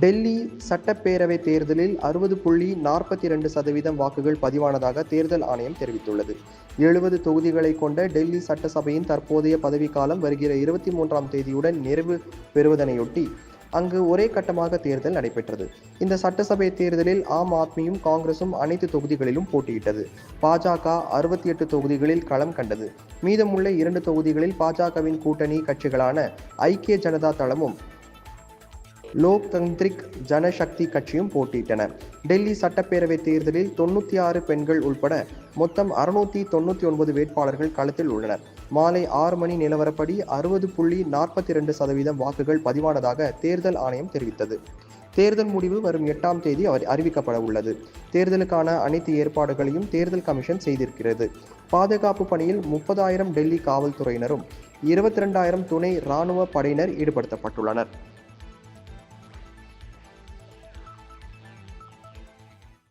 டெல்லி சட்டப்பேரவை தேர்தலில் அறுபது புள்ளி நாற்பத்தி ரெண்டு சதவீதம் வாக்குகள் பதிவானதாக தேர்தல் ஆணையம் தெரிவித்துள்ளது. எழுபது தொகுதிகளை கொண்ட டெல்லி சட்டசபையின் தற்போதைய பதவிக்காலம் வருகிற இருபத்தி மூன்றாம் தேதியுடன் நிறைவு பெறுவதனையொட்டி அங்கு ஒரே கட்டமாக தேர்தல் நடைபெற்றது. இந்த சட்டசபை தேர்தலில் ஆம் ஆத்மியும் காங்கிரசும் அனைத்து தொகுதிகளிலும் போட்டியிட்டது. பாஜக அறுபத்தி எட்டு தொகுதிகளில் களம் கண்டது. மீதமுள்ள இரண்டு தொகுதிகளில் பாஜகவின் கூட்டணி கட்சிகளான ஐக்கிய ஜனதா தளமும் லோக் தந்திரிக் ஜனசக்தி கட்சியும் போட்டியிட்டன. டெல்லி சட்டப்பேரவை தேர்தலில் தொண்ணூற்றி ஆறு பெண்கள் உள்பட மொத்தம் அறுநூற்றி தொண்ணூற்றி ஒன்பது வேட்பாளர்கள் களத்தில் உள்ளனர். மாலை ஆறு மணி நிலவரப்படி அறுபது புள்ளி நாற்பத்தி இரண்டு சதவீதம் வாக்குகள் பதிவானதாக தேர்தல் ஆணையம் தெரிவித்தது. தேர்தல் முடிவு வரும் எட்டாம் தேதி அவர் அறிவிக்கப்பட உள்ளது. தேர்தலுக்கான அனைத்து ஏற்பாடுகளையும் தேர்தல் கமிஷன் செய்திருக்கிறது. பாதுகாப்பு பணியில் முப்பதாயிரம் டெல்லி காவல்துறையினரும் இருபத்தி ரெண்டாயிரம் துணை இராணுவ படையினர் ஈடுபடுத்தப்பட்டுள்ளனர்.